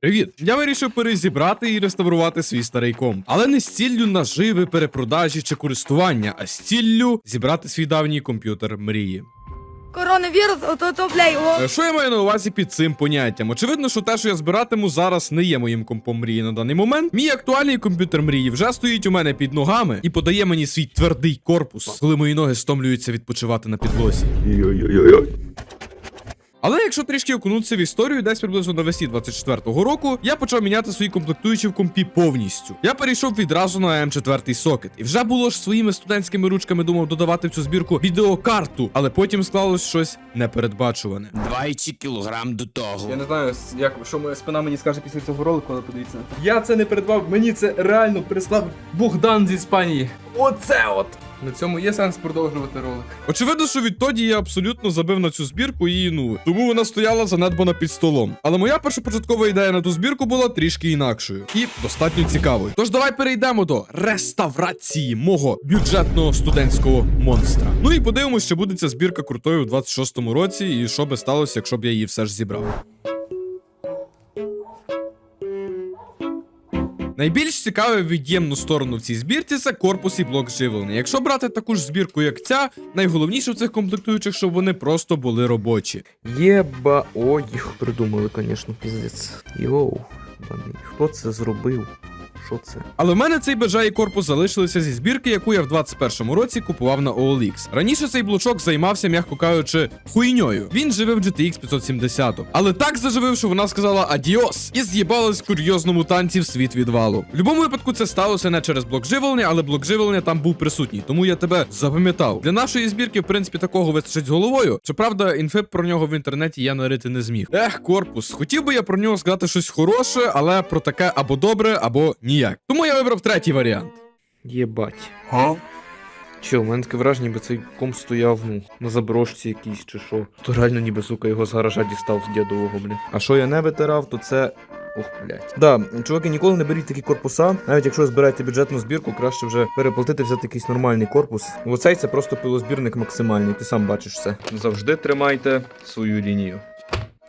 Привіт! Я вирішив перезібрати і реставрувати свій старий комп. Але не з ціллю наживи, перепродажі чи користування, а з ціллю зібрати свій давній комп'ютер мрії. Коронавірус, ото то блей. Е, Що я маю на увазі під цим поняттям? Очевидно, що те, що я збиратиму зараз, не є моїм компом мрії на даний момент. Мій актуальний комп'ютер мрії вже стоїть у мене під ногами і подає мені свій твердий корпус, коли мої ноги стомлюються відпочивати на підлозі. Але якщо трішки окунутися в історію, десь приблизно навесні 24-го року, я почав міняти свої комплектуючі в компі повністю. Я перейшов відразу на М4 сокет. І вже було ж своїми студентськими ручками думав додавати в цю збірку відеокарту, але потім склалось щось непередбачуване. 2,7 кілограм до того. Я не знаю, як що моя спина мені скаже після цього ролику, але подивіться на це. Я це не передбав, мені це реально прислав Богдан з Іспанії. Оце от! На цьому є сенс продовжувати ролик. Очевидно, що відтоді я абсолютно забив на цю збірку і ну тому вона стояла занедбана під столом. Але моя першопочаткова ідея на ту збірку була трішки інакшою і достатньо цікавою. Тож давай перейдемо до реставрації мого бюджетного студентського монстра. Ну і подивимось, чи буде ця збірка крутою у 26-му році, і що би сталося, якщо б я її все ж зібрав. Найбільш цікаве від'ємну сторону в цій збірці це корпус і блок живлення. Якщо брати таку ж збірку, як ця, найголовніше в цих комплектуючих, щоб вони просто були робочі. Єба. О, їх придумали, звісно, піздець. Йоу, вони. Хто це зробив? Що це? Але в мене цей бежа і корпус залишилися зі збірки, яку я в 21-му році купував на OLX. Раніше цей блочок займався, м'яко кажучи, хуйньою. Він живив GTX 570. Але так заживив, що вона сказала адіос і з'їбалась в курйозному танці в світ відвалу. В будь-якому випадку це сталося не через блок живлення, але блок живлення там був присутній, тому я тебе запам'ятав. Для нашої збірки, в принципі, такого вистачить з головою. Щоправда, інфи про нього в інтернеті я нарити не зміг. Ех, корпус. Хотів би я про нього сказати щось хороше, але про таке або добре, або ніяк. Тому я вибрав третій варіант. Єбать. Га? Че, у мене таке враження, ніби цей комп стояв, ну, на заброшці якійсь чи що. То реально ніби, сука, його з гаража дістав з дядового, блін. А що я не витирав, то це. Ох, блядь. Да, чуваки, ніколи не беріть такі корпуса. Навіть якщо ви збираєте бюджетну збірку, краще вже переплатити, взяти якийсь нормальний корпус. Оцей це просто пилозбірник максимальний, ти сам бачиш все. Завжди тримайте свою лінію.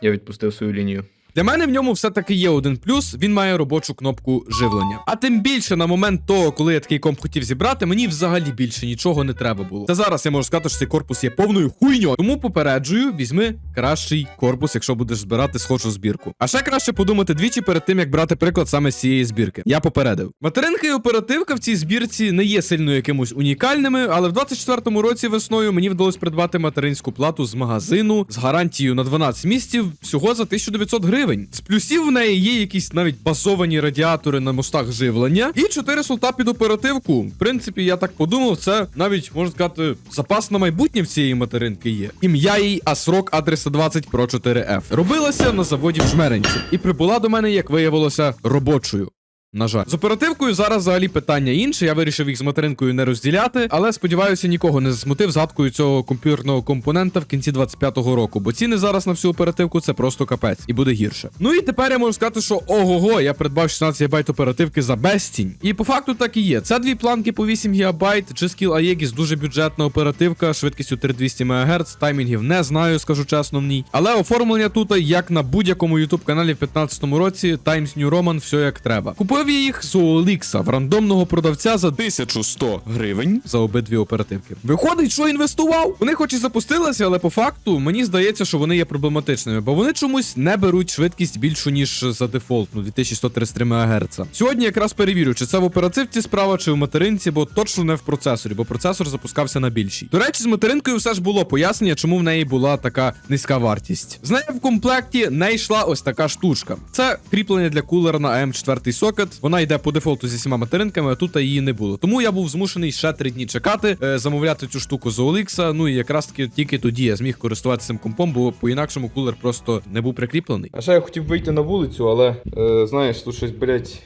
Я відпустив свою лінію. Для мене в ньому все-таки є один плюс, він має робочу кнопку живлення. А тим більше на момент того, коли я такий комп хотів зібрати, мені взагалі більше нічого не треба було. Та зараз я можу сказати, що цей корпус є повною хуйньою. Тому попереджую, візьми кращий корпус, якщо будеш збирати схожу збірку. А ще краще подумати двічі перед тим, як брати приклад саме з цієї збірки. Я попередив. Материнка і оперативка в цій збірці не є сильно якимось унікальними, але в 24-му році весною мені вдалося придбати материнську плату з магазину з гарантією на 12 місяців всього за 1900 гривень. З плюсів в неї є якісь навіть базовані радіатори на мостах живлення і 4 слота під оперативку. В принципі, я так подумав, це навіть можна сказати запас на майбутнє в цієї материнки є. Ім'я їй Асрок А320 Pro 4F. Робилася на заводі в Жмеринці і прибула до мене, як виявилося, робочою. На жаль, з оперативкою зараз взагалі питання інше. Я вирішив їх з материнкою не розділяти, але сподіваюся, нікого не засмутив згадкою цього комп'ютерного компонента в кінці 25-го року, бо ціни зараз на всю оперативку це просто капець і буде гірше. Ну і тепер я можу сказати, що ого-го, я придбав 16 ГБ оперативки за безцінь. І по факту так і є. Це дві планки по 8 ГБ, G-Skill Aegis дуже бюджетна оперативка, швидкістю 3200 МГц, таймінгів не знаю, скажу чесно ній. Але оформлення тут, як на будь-якому YouTube каналі в 15-му році, Times New Roman, все як треба. Купив я їх з OLX в рандомного продавця за 1100 гривень за обидві оперативки. Виходить, що інвестував. Вони хоч і запустилися, але по факту мені здається, що вони є проблематичними, бо вони чомусь не беруть швидкість більшу ніж за дефолтну 2133 МГц. Сьогодні якраз перевірю, чи це в оперативці справа, чи в материнці, бо точно не в процесорі, бо процесор запускався на більшій. До речі, з материнкою все ж було пояснення, чому в неї була така низька вартість. З нею в комплекті не йшла ось така штучка. Це кріплення для кулера на М4 сокет. Вона йде по дефолту зі всіма материнками, а тут її не було. Тому я був змушений ще три дні чекати, е, замовляти цю штуку з OLX. Ну і якраз таки тільки тоді я зміг користуватися цим компом, бо по-інакшому кулер просто не був прикріплений. А ще я хотів вийти на вулицю, але е, знаєш, тут щось, блять,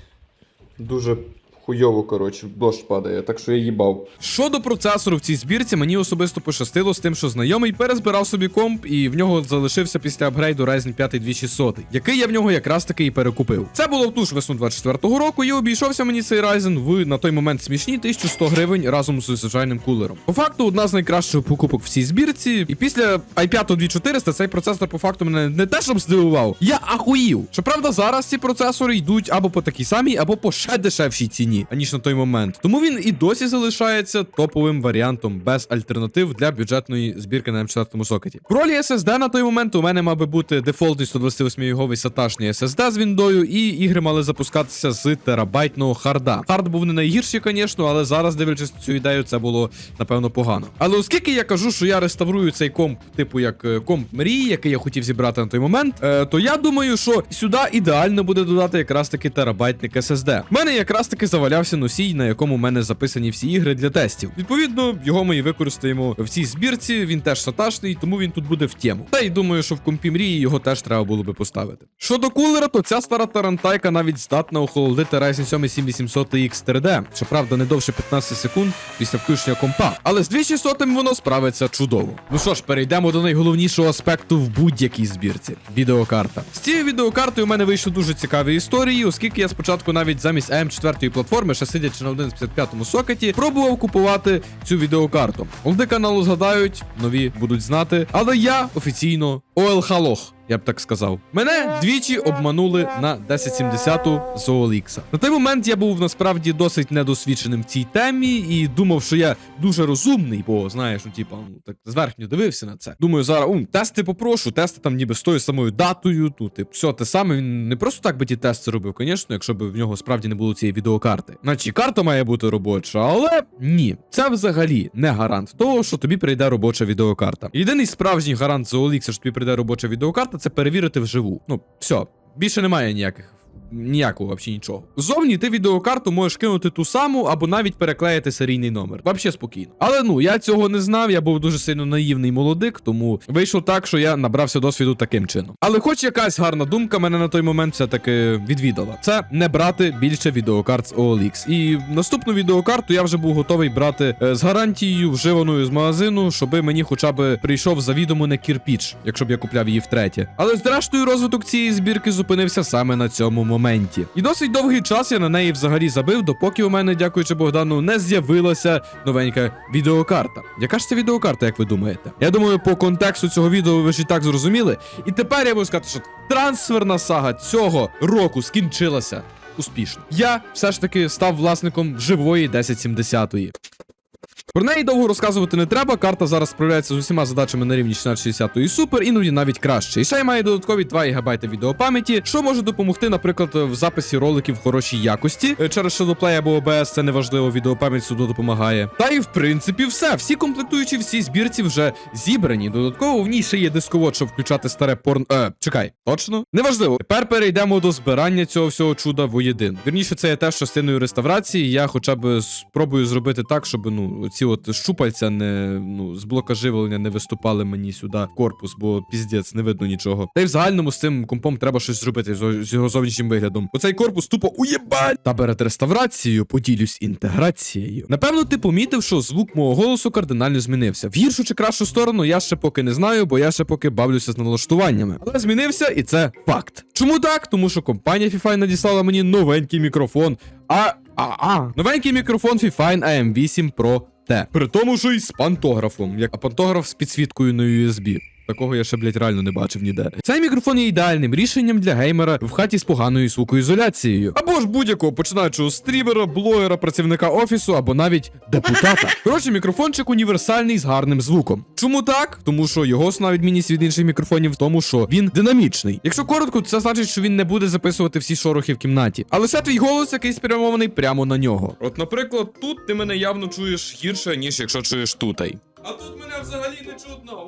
дуже Хуйово, коротше, дощ падає, так що я їбав. Щодо процесору в цій збірці, мені особисто пощастило з тим, що знайомий перезбирав собі комп, і в нього залишився після апгрейду Ryzen 5 2600, який я в нього якраз таки і перекупив. Це було в ту ж весну 24-го року, і обійшовся мені цей Ryzen в на той момент смішні 1100 гривень разом з звичайним кулером. По факту, одна з найкращих покупок в цій збірці. І після i5 2400 цей процесор по факту мене не те, щоб здивував, я ахуїв. Щоправда, зараз ці процесори йдуть або по такій самій, або по ще дешевшій ціні, аніж на той момент. Тому він і досі залишається топовим варіантом без альтернатив для бюджетної збірки на М4 сокеті. В ролі SSD на той момент у мене мав би бути дефолтний 128 говий саташний SSD з віндою, і ігри мали запускатися з терабайтного харда. Хард був не найгірший, звісно, але зараз, дивлячись цю ідею, це було напевно погано. Але оскільки я кажу, що я реставрую цей комп, типу як е, комп мрії, який я хотів зібрати на той момент, е, то я думаю, що сюди ідеально буде додати якраз таки терабайтник SSD. У мене якраз таки завалявся носій, на якому в мене записані всі ігри для тестів. Відповідно, його ми і використаємо в цій збірці. Він теж саташний, тому він тут буде в тему. Та й думаю, що в компі мрії його теж треба було би поставити. Щодо кулера, то ця стара тарантайка навіть здатна охолодити Ryzen 7 7800X 3D. Щоправда, не довше 15 секунд після включення компа. Але з 2600 воно справиться чудово. Ну що ж, перейдемо до найголовнішого аспекту в будь-якій збірці відеокарта. З цією відеокартою у мене вийшли дуже цікаві історії, оскільки я спочатку навіть замість AM4 платформи, ще сидячи на 1.55 сокеті, пробував купувати цю відеокарту. Олди каналу згадають, нові будуть знати. Але я офіційно ОЛХ лох. Я б так сказав. Мене двічі обманули на 1070 з OLX. На той момент я був насправді досить недосвідченим в цій темі і думав, що я дуже розумний, бо знаєш, ну типа, ну так зверхньо дивився на це. Думаю, зараз ум, тести попрошу, тести там ніби з тою самою датою. Тут тип, все те саме. Він не просто так би ті тести робив, звісно, якщо б в нього справді не було цієї відеокарти. Значить, карта має бути робоча, але ні, це взагалі не гарант того, що тобі прийде робоча відеокарта. Єдиний справжній гарант з OLX, що тобі прийде робоча відеокарта, це перевірити вживу. Ну, все, більше немає ніяких. Ніякого взагалі нічого. Зовні ти відеокарту можеш кинути ту саму або навіть переклеїти серійний номер. Вообще спокійно. Але ну я цього не знав, я був дуже сильно наївний молодик, тому вийшло так, що я набрався досвіду таким чином. Але хоч якась гарна думка мене на той момент все-таки відвідала. Це не брати більше відеокарт з OLX. І наступну відеокарту я вже був готовий брати е, з гарантією вживаною з магазину, щоби мені хоча б прийшов завідомо не кірпіч, якщо б я купляв її втретє. Але зрештою розвиток цієї збірки зупинився саме на цьому моменті. І досить довгий час я на неї взагалі забив, допоки у мене, дякуючи Богдану, не з'явилася новенька відеокарта. Яка ж це відеокарта, як ви думаєте? Я думаю, по контексту цього відео ви ж і так зрозуміли. І тепер я можу сказати, що трансферна сага цього року скінчилася. Успішно. Я все ж таки став власником живої 1070-ї. Про неї довго розказувати не треба. Карта зараз справляється з усіма задачами на рівні 1660 і супер, іноді навіть краще. І ще й має додаткові 2 ГБ відеопам'яті, що може допомогти, наприклад, в записі роликів в хорошій якості. Е, Через Shadowplay або OBS це неважливо, відеопам'ять сюди допомагає. Та і в принципі все. Всі комплектуючі всі збірці вже зібрані. Додатково в ній ще є дисковод, щоб включати старе порн. Е, чекай, точно? Неважливо. Тепер перейдемо до збирання цього всього чуда воєдин. Вірніше, це є теж частиною реставрації. Я хоча б спробую зробити так, щоб ну ці от щупальця не ну з блока живлення не виступали мені сюди корпус, бо піздець, не видно нічого. Та й в загальному з цим компом треба щось зробити з його зовнішнім виглядом. Оцей корпус тупо уєбать! Та перед реставрацією поділюсь інтеграцією. Напевно, ти помітив, що звук мого голосу кардинально змінився. В гіршу чи кращу сторону я ще поки не знаю, бо я ще поки бавлюся з налаштуваннями. Але змінився, і це факт. Чому так? Тому що компанія FIFA надіслала мені новенький мікрофон. А. А, а, новенький мікрофон Fifine AM8 Pro T. При тому, що й з пантографом, як пантограф з підсвіткою на USB. Такого я ще, блять, реально не бачив ніде. Цей мікрофон є ідеальним рішенням для геймера в хаті з поганою звукоізоляцією. Або ж будь-якого починаючого стрімера, блогера, працівника офісу, або навіть депутата. Коротше, мікрофончик універсальний з гарним звуком. Чому так? Тому що його основна відмінність від інших мікрофонів в тому, що він динамічний. Якщо коротко, це значить, що він не буде записувати всі шорохи в кімнаті. А лише твій голос, який спрямований прямо на нього. От, наприклад, тут ти мене явно чуєш гірше, ніж якщо чуєш тутай. А тут мене взагалі не чутно.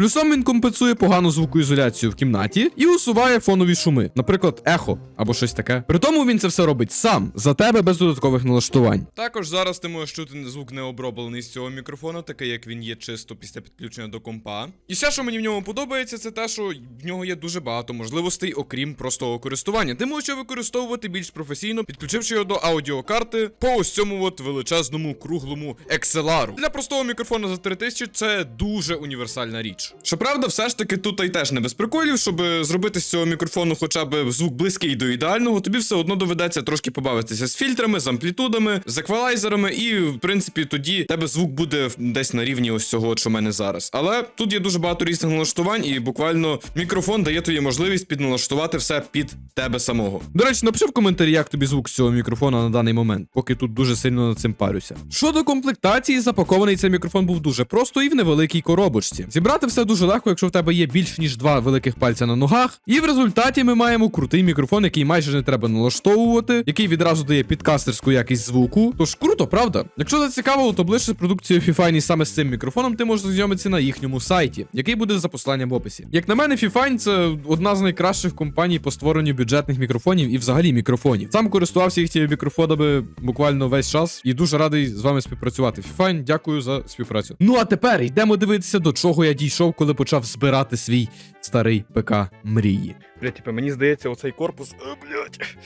Плюсом він компенсує погану звукоізоляцію в кімнаті і усуває фонові шуми, наприклад, ехо або щось таке. При тому він це все робить сам за тебе без додаткових налаштувань. Також зараз ти можеш чути звук не оброблений з цього мікрофона, такий як він є чисто після підключення до компа. І ще, що мені в ньому подобається, це те, що в нього є дуже багато можливостей, окрім простого користування. Ти можеш використовувати більш професійно, підключивши його до аудіокарти по ось цьому от величезному круглому XLR. Для простого мікрофона за 3000 це дуже універсальна річ. Щоправда, все ж таки тут і теж не без приколів, щоб зробити з цього мікрофону хоча б звук близький до ідеального, тобі все одно доведеться трошки побавитися з фільтрами, з амплітудами, з еквалайзерами, і в принципі тоді тебе звук буде десь на рівні ось цього, що в мене зараз. Але тут є дуже багато різних налаштувань, і буквально мікрофон дає тобі можливість підналаштувати все під тебе самого. До речі, напиши в коментарі, як тобі звук з цього мікрофона на даний момент, поки тут дуже сильно над цим парюся. Щодо комплектації, запакований цей мікрофон був дуже просто і в невеликій коробочці. Зібрати все дуже легко, якщо в тебе є більш ніж два великих пальця на ногах. І в результаті ми маємо крутий мікрофон, який майже не треба налаштовувати, який відразу дає підкастерську якість звуку. Тож круто, правда? Якщо зацікавило, то ближче з продукцією Fifine саме з цим мікрофоном ти можеш знайомитися на їхньому сайті, який буде за посиланням в описі. Як на мене, Fifine це одна з найкращих компаній по створенню бюджетних мікрофонів і взагалі мікрофонів. Сам користувався їхніми мікрофонами буквально весь час і дуже радий з вами співпрацювати. Fifine, дякую за співпрацю. Ну а тепер йдемо дивитися, до чого я дійшов, коли почав збирати свій старий ПК мрії. Блять, типа, мені здається, оцей корпус, е, блять,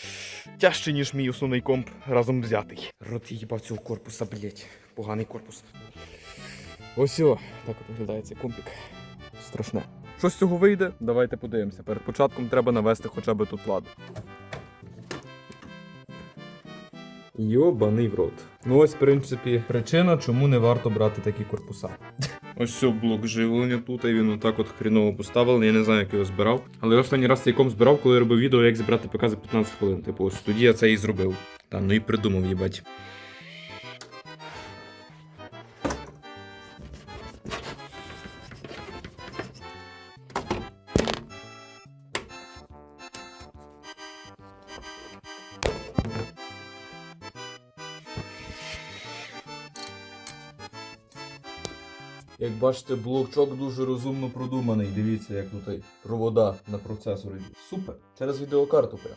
тяжче, ніж мій основний комп разом взятий. Рот їбав цього корпуса, блять. Поганий корпус. Ось о, так от виглядає цей компік. Страшне. Що з цього вийде? Давайте подивимося. Перед початком треба навести хоча б тут ладу. Йобаний в рот. Ну ось, в принципі, причина, чому не варто брати такі корпуса. Ось все, блок живлення тут, і він отак от хріново поставлений. Я не знаю, як його збирав. Але я останній раз цей ком збирав, коли я робив відео, як зібрати ПК за 15 хвилин. Типу, ось тоді я це і зробив. Та ну і придумав, їбать. Як бачите, блокчок дуже розумно продуманий. Дивіться, як тут провода на процесор йдуть. Супер. Через відеокарту прям.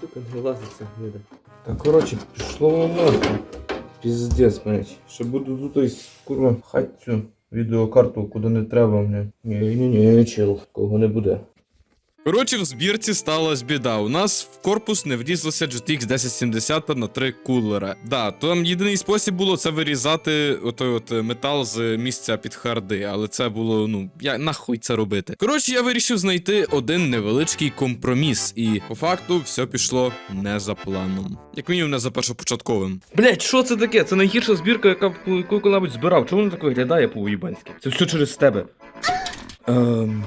Сука, не лазиться, гнида. Так, коротше, пішло воно. Піздець, блядь. Ще буду тут ось, курва, хать цю відеокарту, куди не треба, блядь. Ні-ні-ні, чел, кого не буде. Коротше, в збірці сталася біда. У нас в корпус не влізлося GTX 1070 на три кулера. Да, там єдиний спосіб було це вирізати отой от метал з місця під харди, але це було, ну, я нахуй це робити. Коротше, я вирішив знайти один невеличкий компроміс, і по факту все пішло не за планом. Як мінімум, не за першопочатковим. Блять, що це таке? Це найгірша збірка, яка яку коли-небудь збирав. Чому воно так виглядає по-уїбанськи? Це все через тебе. Ем...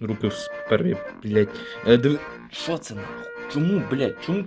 Руки в спермі, блять. Е, див... Що це нахуй? Чому, блять? Чому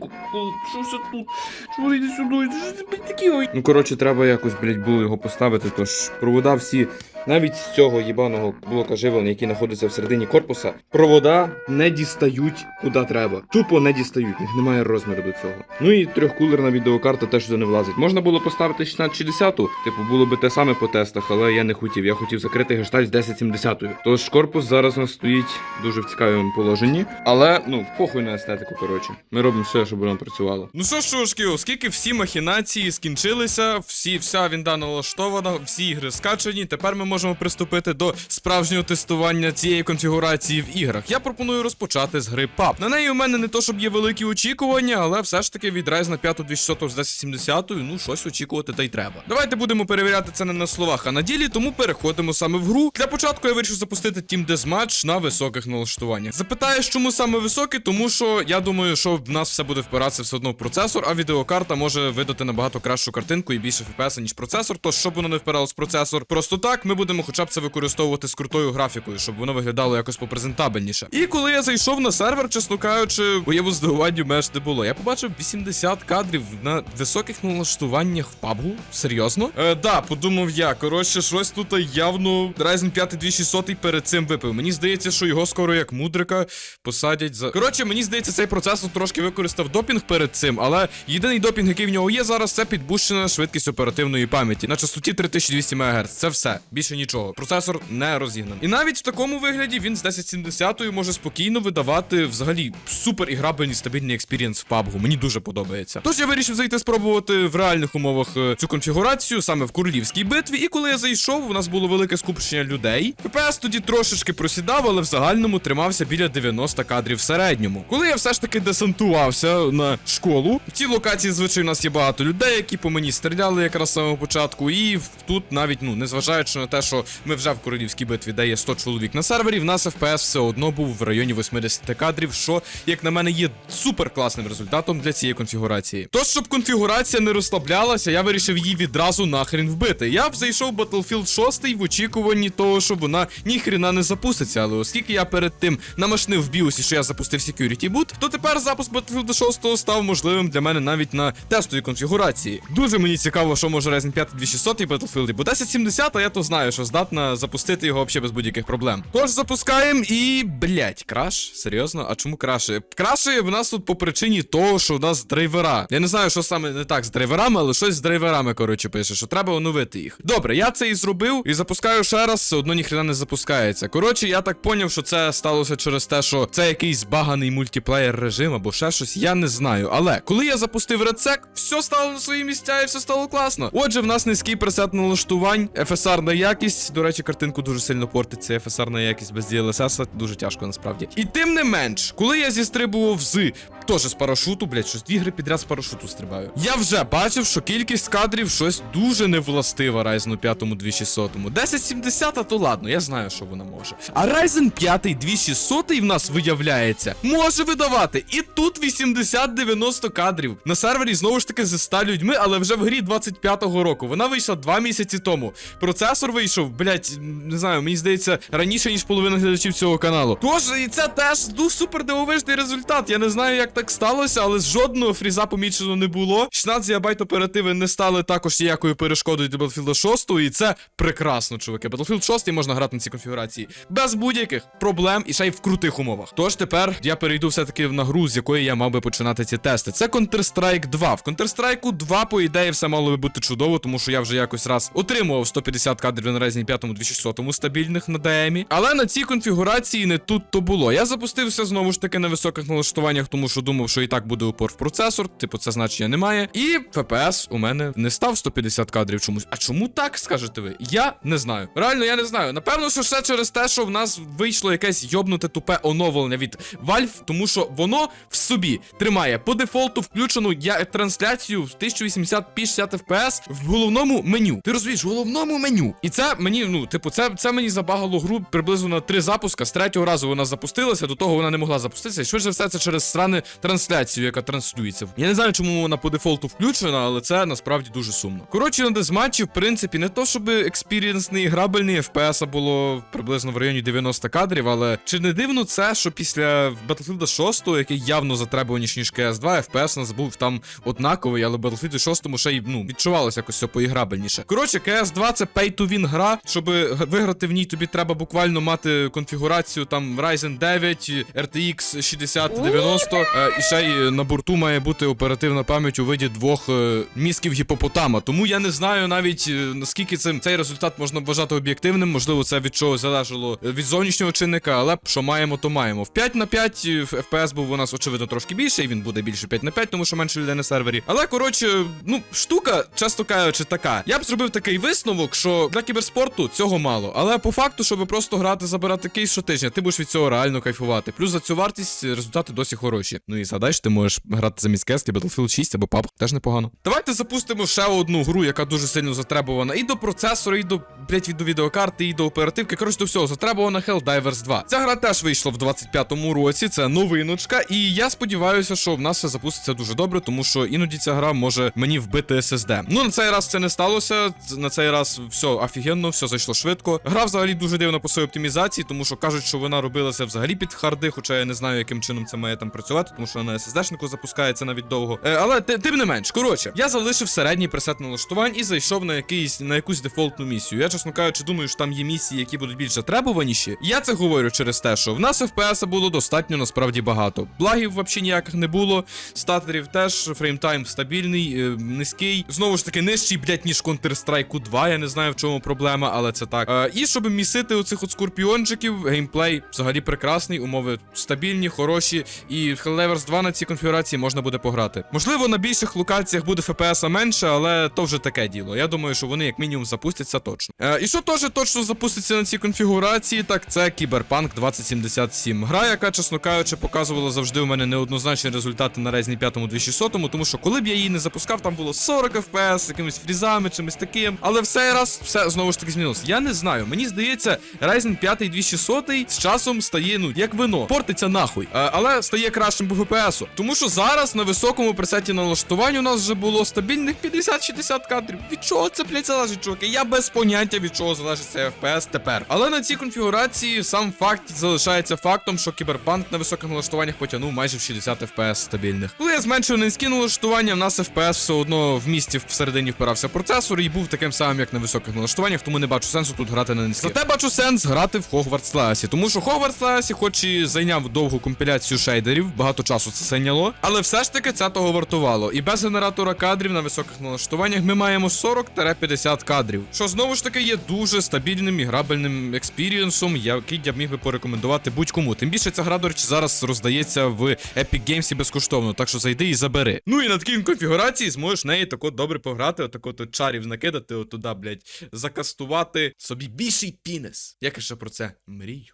що це тут? Чому йди сюди? Що це блядь, такі ой? Ну коротше, треба якось, блять, було його поставити, тож провода всі. Навіть з цього їбаного блока живлення, який знаходиться всередині корпуса, провода не дістають куди треба. Тупо не дістають, в них немає розміру до цього. Ну і трьохкулерна відеокарта теж сюди не влазить. Можна було поставити 1660, типу було би те саме по тестах, але я не хотів. Я хотів закрити гештальт з 1070. Тож корпус зараз у нас стоїть дуже в цікавому положенні. Але ну похуй на естетику, коротше. Ми робимо все, щоб воно працювало. Ну що ж, чувачки, оскільки всі махінації скінчилися, всі, вся вінда налаштована, всі ігри скачані, тепер ми можемо приступити до справжнього тестування цієї конфігурації в іграх. Я пропоную розпочати з гри PUBG. На неї у мене не то, щоб є великі очікування, але все ж таки від Ryzen 5 2600 з 1070, ну щось очікувати та й треба. Давайте будемо перевіряти це не на словах, а на ділі, тому переходимо саме в гру. Для початку я вирішив запустити Team Deathmatch на високих налаштуваннях. Запитаєш, чому саме високі, тому що я думаю, що в нас все буде впиратися все одно в процесор, а відеокарта може видати набагато кращу картинку і більше FPS, ніж процесор. Тож, щоб воно не впиралось в процесор, просто так ми будемо хоча б це використовувати з крутою графікою, щоб воно виглядало якось попрезентабельніше. І коли я зайшов на сервер, чесно кажучи, моєму здивуванню меж не було. Я побачив 80 кадрів на високих налаштуваннях в PUBG. Серйозно? Е, да, подумав я. Коротше, щось тут явно Ryzen 5 2600 перед цим випив. Мені здається, що його скоро як мудрика посадять за. Коротше, мені здається, цей процесор трошки використав допінг перед цим, але єдиний допінг, який в нього є зараз, це підбущена швидкість оперативної пам'яті на частоті 3200 МГц. Це все, більше нічого. Процесор не розігнаний. І навіть в такому вигляді він з 1070 може спокійно видавати взагалі супер іграбельний стабільний експірієнс в PUBG. Мені дуже подобається. Тож я вирішив зайти спробувати в реальних умовах е, цю конфігурацію саме в королівській битві. І коли я зайшов, у нас було велике скупчення людей. ППС тоді трошечки просідав, але в загальному тримався біля 90 кадрів в середньому. Коли я все ж таки десантувався на школу, в цій локації, звичайно, у нас є багато людей, які по мені стріляли якраз з самого початку. І тут навіть, ну, незважаючи на те, що ми вже в королівській битві, де є 100 чоловік на сервері, в нас FPS все одно був в районі 80 кадрів, що, як на мене, є супер класним результатом для цієї конфігурації. Тож, щоб конфігурація не розслаблялася, я вирішив її відразу нахрен вбити. Я б зайшов в Battlefield 6 в очікуванні того, що вона ніхрена не запуститься. Але оскільки я перед тим намашнив в біосі, що я запустив Security Boot, то тепер запуск Battlefield 6 став можливим для мене навіть на тестовій конфігурації. Дуже мені цікаво, що може Ryzen 5 2600 і Battlefield, бо 1070, а я то знаю, що здатна запустити його взагалі без будь-яких проблем. Тож запускаємо і. блять, краш? Серйозно? А чому краше? Краше в нас тут по причині того, що в нас драйвера. Я не знаю, що саме не так з драйверами, але щось з драйверами, коротше, пише, що треба оновити їх. Добре, я це і зробив, і запускаю ще раз, все одно ніхрена не запускається. Коротше, я так поняв, що це сталося через те, що це якийсь баганий мультиплеєр режим або ще щось, я не знаю. Але коли я запустив редсек, все стало на свої місця і все стало класно. Отже, в нас низький пресет налаштувань, FSR на якість. До речі, картинку дуже сильно портиться. FSR на якість без DLSS дуже тяжко насправді. І тим не менш, коли я зістрибував з теж з парашуту, блять, щось дві гри підряд з парашуту стрибаю. Я вже бачив, що кількість кадрів щось дуже невластива Ryzen 5 2600. 1070, то ладно, я знаю, що вона може. А Ryzen 5 2600 в нас виявляється, може видавати і тут 80-90 кадрів. На сервері знову ж таки зі 100 людьми, але вже в грі 25-го року. Вона вийшла 2 місяці тому. Процесор вийшов, блять, не знаю, мені здається, раніше, ніж половина глядачів цього каналу. Тож, і це теж ну, супер дивовижний результат. Я не знаю, як так сталося, але жодного фріза помічено не було. 16 ГБ оперативи не стали також ніякою перешкодою для Battlefield 6, і це прекрасно, чуваки. Battlefield 6 можна грати на цій конфігурації без будь-яких проблем і ще й в крутих умовах. Тож тепер я перейду все-таки на гру, з якої я мав би починати ці тести. Це Counter-Strike 2. В Counter-Strike 2, по ідеї, все мало би бути чудово, тому що я вже якось раз отримував 150 кадрів на Ryzen 5 2600 стабільних на DM. Але на цій конфігурації не тут то було. Я запустився знову ж таки на високих налаштуваннях, тому що думав, що і так буде упор в процесор, типу, це значення немає. І FPS у мене не став 150 кадрів чомусь. А чому так, скажете ви? Я не знаю. Реально, я не знаю. Напевно, що все через те, що в нас вийшло якесь йобнуте тупе оновлення від Valve, тому що воно в собі тримає по дефолту включену я трансляцію в 1080p 60 FPS в головному меню. Ти розумієш, в головному меню. І це мені, ну, типу, це, це мені забагало гру приблизно на три запуска. З третього разу вона запустилася, до того вона не могла запуститися. І швидше все це через страни трансляцію, яка транслюється. Я не знаю, чому вона по дефолту включена, але це насправді дуже сумно. Коротше, на дезматчі, в принципі, не то, щоб експірієнсний грабельний FPS було приблизно в районі 90 кадрів, але чи не дивно це, що після Battlefield 6, який явно затребуваніше, ніж CS 2, FPS нас був там однаковий, але в Battlefield 6 ще й ну, відчувалося якось все поіграбельніше. Коротше, CS 2 це pay to win гра. Щоб виграти в ній, тобі треба буквально мати конфігурацію там Ryzen 9, RTX 6090, е, і ще й на борту має бути оперативна пам'ять у виді двох е, мізків гіпопотама. Тому я не знаю навіть е, наскільки цим цей результат можна вважати об'єктивним. Можливо, це від чого залежало е, від зовнішнього чинника, але що маємо, то маємо. В 5 на 5 е, FPS був у нас очевидно трошки більше, і він буде більше 5 на 5, тому що менше людей на сервері. Але коротше, ну штука, часто кажучи, така. Я б зробив такий висновок, що для кіберспорту цього мало. Але по факту, щоб просто грати, забирати кейс щотижня, ти будеш від цього реально кайфувати. Плюс за цю вартість результати досі хороші. Ну і згадай, що ти можеш грати замість Кеслі Battlefield 6 або PUBG, теж непогано. Давайте запустимо ще одну гру, яка дуже сильно затребувана і до процесора, і до блять, і до відеокарти, і до оперативки. Коротше, до всього затребувана Helldivers 2. Ця гра теж вийшла в 25-му році. Це новиночка, і я сподіваюся, що в нас все запуститься дуже добре, тому що іноді ця гра може мені вбити SSD. Ну на цей раз це не сталося. На цей раз все офігенно, все зайшло швидко. Гра взагалі дуже дивна по своїй оптимізації, тому що кажуть, що вона робилася взагалі під харди, хоча я не знаю, яким чином це має там працювати, тому що на SSD-шнику запускається навіть довго. Е, але ти- тим не менш, коротше, я залишив середній пресет налаштувань і зайшов на якийсь на якусь дефолтну місію. Я, чесно кажучи, думаю, що там є місії, які будуть більш затребуваніші. Я це говорю через те, що в нас FPS було достатньо насправді багато. Благів взагалі ніяких не було. Статерів теж, фреймтайм стабільний, е, низький. Знову ж таки, нижчий, блять, ніж Counter-Strike 2. Я не знаю, в чому проблема, але це так. Е, і щоб місити оцих от скорпіончиків, геймплей взагалі прекрасний, умови стабільні, хороші. І в Helldivers 2 на цій конфігурації можна буде пограти. Можливо, на більших локаціях буде FPS менше, але то вже таке діло. Я думаю, що вони як мінімум запустяться точно. Е, і що теж точно запуститься на цій конфігурації, так це Cyberpunk 2077. Гра, яка, чесно кажучи, показувала завжди у мене неоднозначні результати на Ryzen 5 2600, тому що коли б я її не запускав, там було 40 FPS, якимись фрізами, чимось таким. Але в цей раз все знову ж таки змінилося. Я не знаю. Мені здається, Ryzen 5 2600 з часом стає, ну, як вино, портиться нахуй. Е, але стає кращим FPS. Тому що зараз на високому пресеті налаштувань у нас вже було стабільних 50-60 кадрів. Від чого це, блядь, залежить, чуваки? Я без поняття від чого залежить цей FPS тепер. Але на цій конфігурації сам факт залишається фактом, що кіберпанк на високих налаштуваннях потягнув майже в 60 FPS стабільних. Коли я зменшив низькі налаштування, в нас FPS все одно в місті всередині впирався процесор і був таким самим, як на високих налаштуваннях, тому не бачу сенсу тут грати на низьких. Зате бачу сенс грати в Hogwarts Legacy, тому що Hogwarts Legacy, хоч і зайняв довгу компіляцію шейдерів, багато часу це зайняло, але все ж таки це того вартувало. І без генератора кадрів на високих налаштуваннях ми маємо 40-50 кадрів, що знову ж таки є дуже стабільним і грабельним експірієнсом, який я міг би порекомендувати будь-кому. Тим більше ця гра, до речі, зараз роздається в Epic Games безкоштовно, так що зайди і забери. Ну і на такій конфігурації зможеш неї тако добре пограти, отако то чарів накидати, отуда, блять, закастувати собі більший пінес. Я ще про це мрію.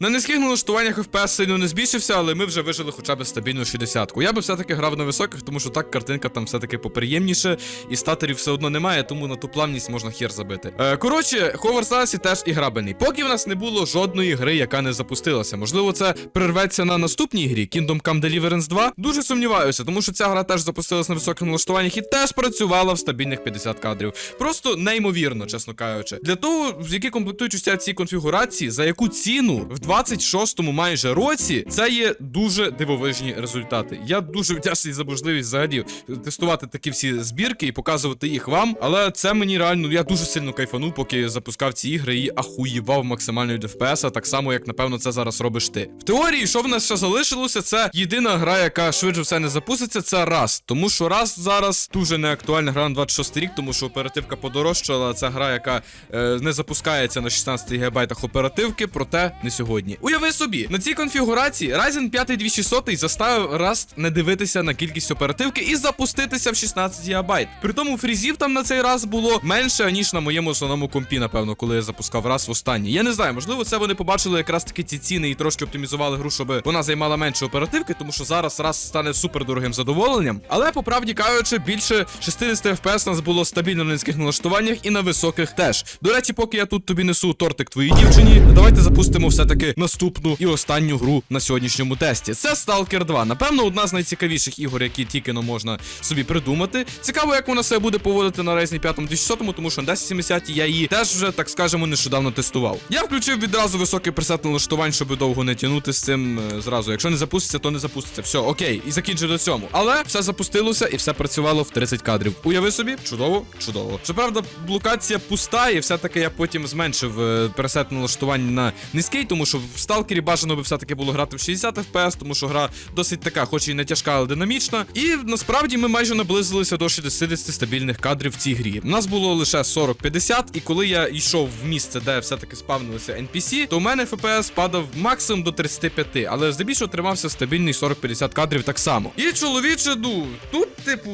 На низьких налаштуваннях FPS сильно не збільшився, але ми вже вижили хоча б стабільну 60-ку. Я би все-таки грав на високих, тому що так картинка там все-таки поприємніше, і статерів все одно немає, тому на ту плавність можна хер забити. Е, коротше, Hogwarts Legacy теж іграбельний. Поки в нас не було жодної гри, яка не запустилася. Можливо, це прерветься на наступній грі Kingdom Come Deliverance 2. Дуже сумніваюся, тому що ця гра теж запустилась на високих налаштуваннях і теж працювала в стабільних 50 кадрів. Просто неймовірно, чесно кажучи. Для того, які комплектують уся ці конфігурації, за яку ціну в 26-му майже році, це є дуже дивовижні результати. Я дуже вдячний за можливість взагалі тестувати такі всі збірки і показувати їх вам. Але це мені реально, я дуже сильно кайфанув, поки запускав ці ігри і ахуєвав максимально від FPS, так само, як напевно це зараз робиш ти. В теорії, що в нас ще залишилося, це єдина гра, яка швидше все не запуститься, це раз. Тому що раз зараз дуже неактуальна гра на 26 рік, тому що оперативка подорожчала. Це гра, яка е, не запускається на 16 гігабайтах оперативки, проте не сьогодні. Уяви собі, на цій конфігурації Ryzen 5 2600 заставив Rust не дивитися на кількість оперативки і запуститися в 16 ГБ. При тому фрізів там на цей раз було менше, ніж на моєму основному компі, напевно, коли я запускав раз в останній. Я не знаю, можливо, це вони побачили якраз таки ці ціни і трошки оптимізували гру, щоб вона займала менше оперативки, тому що зараз раз стане супер дорогим задоволенням. Але по правді кажучи, більше 60 FPS нас було стабільно на низьких налаштуваннях і на високих теж. До речі, поки я тут тобі несу тортик твоїй дівчині, давайте запустимо все-таки наступну і останню гру на сьогоднішньому тесті. Це Stalker 2. Напевно, одна з найцікавіших ігор, які тільки но можна собі придумати. Цікаво, як вона себе буде поводити на Ryzen 5 2600, тому що на 1070 я її теж вже, так скажемо, нещодавно тестував. Я включив відразу високий пресет налаштувань, щоб довго не тягнути з цим е, зразу. Якщо не запуститься, то не запуститься. Все, окей, і закінчив до цьому. Але все запустилося і все працювало в 30 кадрів. Уяви собі, чудово, чудово. Щоправда, локація пуста, і все-таки я потім зменшив е, пресет налаштувань на низький, тому що в сталкері бажано би все-таки було грати в 60 FPS, тому що гра досить така, хоч і не тяжка, але динамічна. І насправді ми майже наблизилися до 60 стабільних кадрів в цій грі. У нас було лише 40-50, і коли я йшов в місце, де все-таки спавнилися NPC, то у мене FPS падав максимум до 35, але здебільшого тримався стабільний 40-50 кадрів так само. І чоловіче, ну, тут, типу,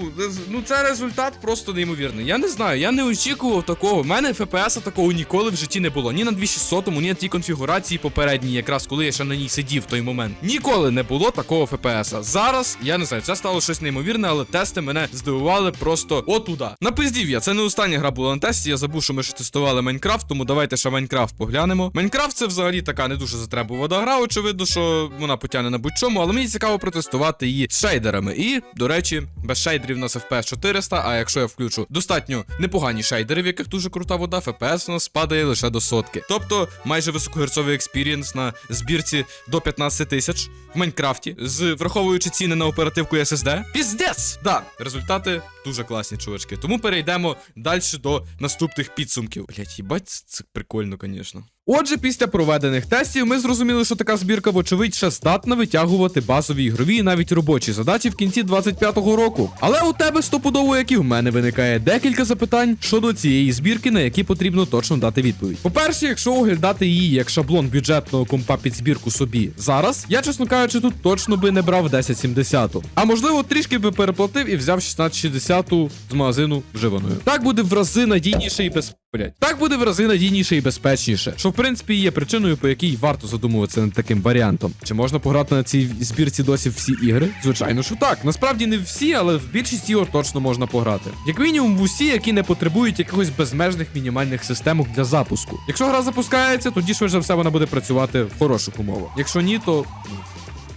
ну це результат просто неймовірний. Я не знаю, я не очікував такого. У мене FPS такого ніколи в житті не було. Ні на 2600, ні на тій конфігурації попередній. Попередній, якраз коли я ще на ній сидів в той момент. Ніколи не було такого ФПСа. Зараз я не знаю, це стало щось неймовірне, але тести мене здивували просто отуда. Напиздів я. Це не остання гра була на тесті. Я забув, що ми ще тестували Майнкрафт, тому давайте ще Майнкрафт поглянемо. Майнкрафт це взагалі така не дуже затребувана гра. Очевидно, що вона потягне на будь-чому, але мені цікаво протестувати її з шейдерами. І, до речі, без шейдерів у нас FPS 400, а якщо я включу достатньо непогані шейдери, в яких дуже крута вода, FPS у нас падає лише до сотки. Тобто майже високогерцовий експірієнс на збірці до 15 тисяч в Майнкрафті, з враховуючи ціни на оперативку SSD. Піздець! Да, результати дуже класні, чувачки. Тому перейдемо далі до наступних підсумків. Блять, їбать, це прикольно, звісно. Отже, після проведених тестів ми зрозуміли, що така збірка, вочевидь, ще здатна витягувати базові ігрові і навіть робочі задачі в кінці 25-го року. Але у тебе стопудово, як і в мене, виникає декілька запитань щодо цієї збірки, на які потрібно точно дати відповідь. По-перше, якщо оглядати її як шаблон бюджетного компа під збірку собі зараз, я, чесно кажучи, тут точно би не брав 1070. А можливо, трішки би переплатив і взяв 1660 з магазину вживаною. Так буде в рази надійніше і без. Блять. Так буде в рази надійніше і безпечніше, що в принципі є причиною, по якій варто задумуватися над таким варіантом. Чи можна пограти на цій збірці досі всі ігри? Звичайно, що так. Насправді не всі, але в більшість ігор точно можна пограти. Як мінімум в усі, які не потребують якихось безмежних мінімальних системок для запуску. Якщо гра запускається, тоді швидше за все вона буде працювати в хороших умовах. Якщо ні, то.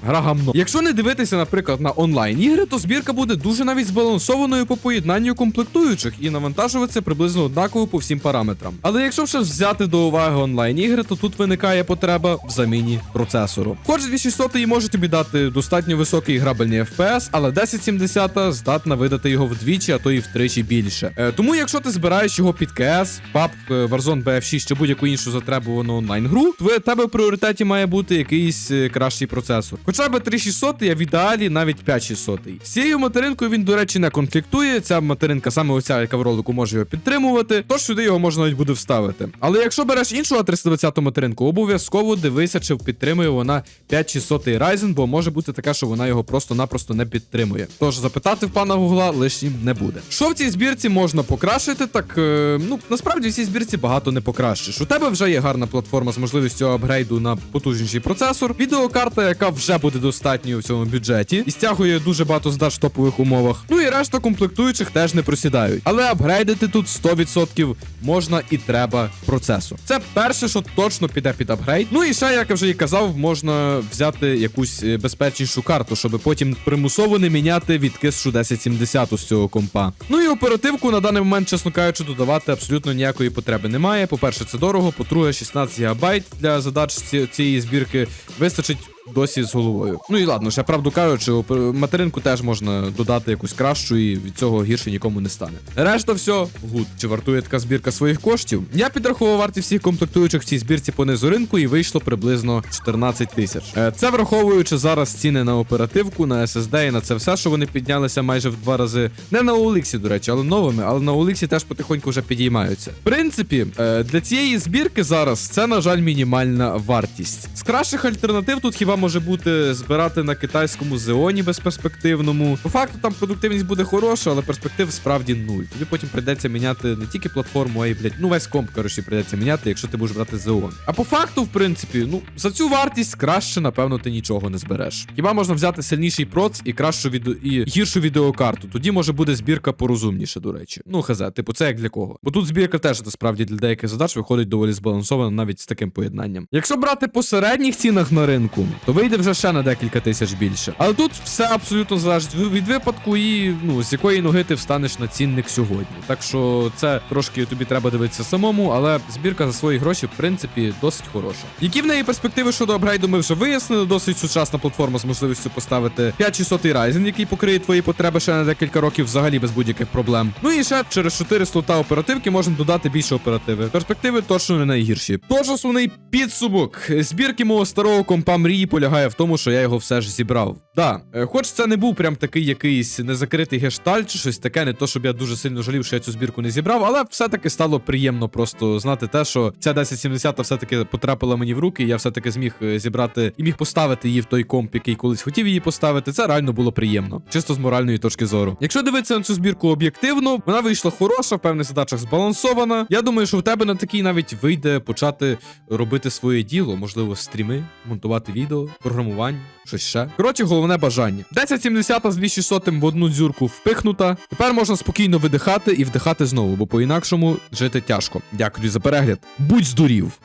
Гра гамно. Якщо не дивитися, наприклад, на онлайн ігри, то збірка буде дуже навіть збалансованою по поєднанню комплектуючих і навантажуватися приблизно однаково по всім параметрам. Але якщо вже здати до уваги онлайн ігри, то тут виникає потреба в заміні процесору. Хоч 2600 і може тобі дати достатньо високий грабельний FPS, але 1070 здатна видати його вдвічі, а то і втричі більше. Е, тому, якщо ти збираєш його під КС, PUBG, е, Warzone BF6 чи будь-яку іншу затребувану онлайн гру, в тебе в пріоритеті має бути якийсь е, кращий процесор. Хоча б 3600, а в ідеалі навіть 5600. З цією материнкою він, до речі, не конфліктує. Ця материнка, саме оця, яка в ролику може його підтримувати, тож сюди його можна навіть буде вставити. Але якщо береш іншу А320 материнку, обов'язково дивися, чи підтримує вона 5600 Ryzen, бо може бути таке, що вона його просто-напросто не підтримує. Тож запитати в пана Гугла лишнім не буде. Що в цій збірці можна покращити, так е, ну насправді в цій збірці багато не покращиш. У тебе вже є гарна платформа з можливістю апгрейду на потужніший процесор, відеокарта, яка вже буде достатньою в цьому бюджеті, і стягує дуже багато здач в топових умовах. Ну і решта комплектуючих теж не просідають. Але апгрейдити тут 100% можна і треба процесор. Це перше, що точно піде під апгрейд. Ну і ще, як я вже і казав, можна взяти якусь е, безпечнішу карту, щоб потім примусово не міняти відкисшу 1070 з цього компа. Ну і оперативку на даний момент, чесно кажучи, додавати абсолютно ніякої потреби немає. По-перше, це дорого, по-друге, 16 ГБ для задач цієї збірки вистачить. Досі з головою. Ну і ладно, ще правду кажучи, материнку теж можна додати якусь кращу, і від цього гірше нікому не стане. Решта все гуд. Чи вартує така збірка своїх коштів? Я підрахував вартість всіх комплектуючих в цій збірці по низу ринку і вийшло приблизно 14 тисяч. Е, Це враховуючи зараз ціни на оперативку, на SSD і на це все, що вони піднялися майже в два рази. Не на OLX, до речі, але новими, але на OLX теж потихоньку вже підіймаються. В принципі, е, для цієї збірки зараз це, на жаль, мінімальна вартість. З кращих альтернатив тут хіба може бути збирати на китайському зеоні безперспективному. По факту там продуктивність буде хороша, але перспектив справді нуль. Тобі потім прийдеться міняти не тільки платформу, а й блядь, ну весь комп, коротше, прийдеться міняти, якщо ти будеш брати зеон. А по факту, в принципі, ну за цю вартість краще, напевно, ти нічого не збереш. Хіба можна взяти сильніший проц і кращу відео і гіршу відеокарту? Тоді може буде збірка порозумніше, до речі. Ну хз, типу, це як для кого. Бо тут збірка теж насправді для деяких задач виходить доволі збалансовано навіть з таким поєднанням. Якщо брати по середніх цінах на ринку, то вийде вже ще на декілька тисяч більше. Але тут все абсолютно залежить від- випадку і ну з якої ноги ти встанеш на цінник сьогодні. Так що це трошки тобі треба дивитися самому, але збірка за свої гроші, в принципі, досить хороша. Які в неї перспективи щодо апгрейду, ми вже вияснили. Досить сучасна платформа з можливістю поставити 5600 Ryzen, який покриє твої потреби ще на декілька років взагалі без будь-яких проблем. Ну і ще через 4 слота оперативки можна додати більше оперативи. Перспективи точно не найгірші. Тож основний підсумок збірки мого старого компа мрії по полягає в тому, що я його все ж зібрав. Да, е, хоч це не був прям такий якийсь незакритий гештальт чи щось таке, не то щоб я дуже сильно жалів, що я цю збірку не зібрав, але все-таки стало приємно просто знати те, що ця 1070 все-таки потрапила мені в руки, і я все-таки зміг е, зібрати і міг поставити її в той комп, який колись хотів її поставити. Це реально було приємно, чисто з моральної точки зору. Якщо дивитися на цю збірку об'єктивно, вона вийшла хороша, в певних задачах збалансована. Я думаю, що в тебе на такій навіть вийде почати робити своє діло, можливо, стріми, монтувати відео, програмування, щось ще. Коротше, головне бажання. 1070 з 2600 в одну дзюрку впихнута. Тепер можна спокійно видихати і вдихати знову, бо по-інакшому жити тяжко. Дякую за перегляд. Будь здурів!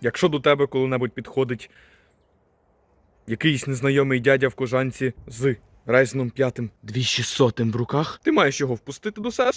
Якщо до тебе коли-небудь підходить якийсь незнайомий дядя в кожанці з Райзеном 5 2600 в руках, ти маєш його впустити до себе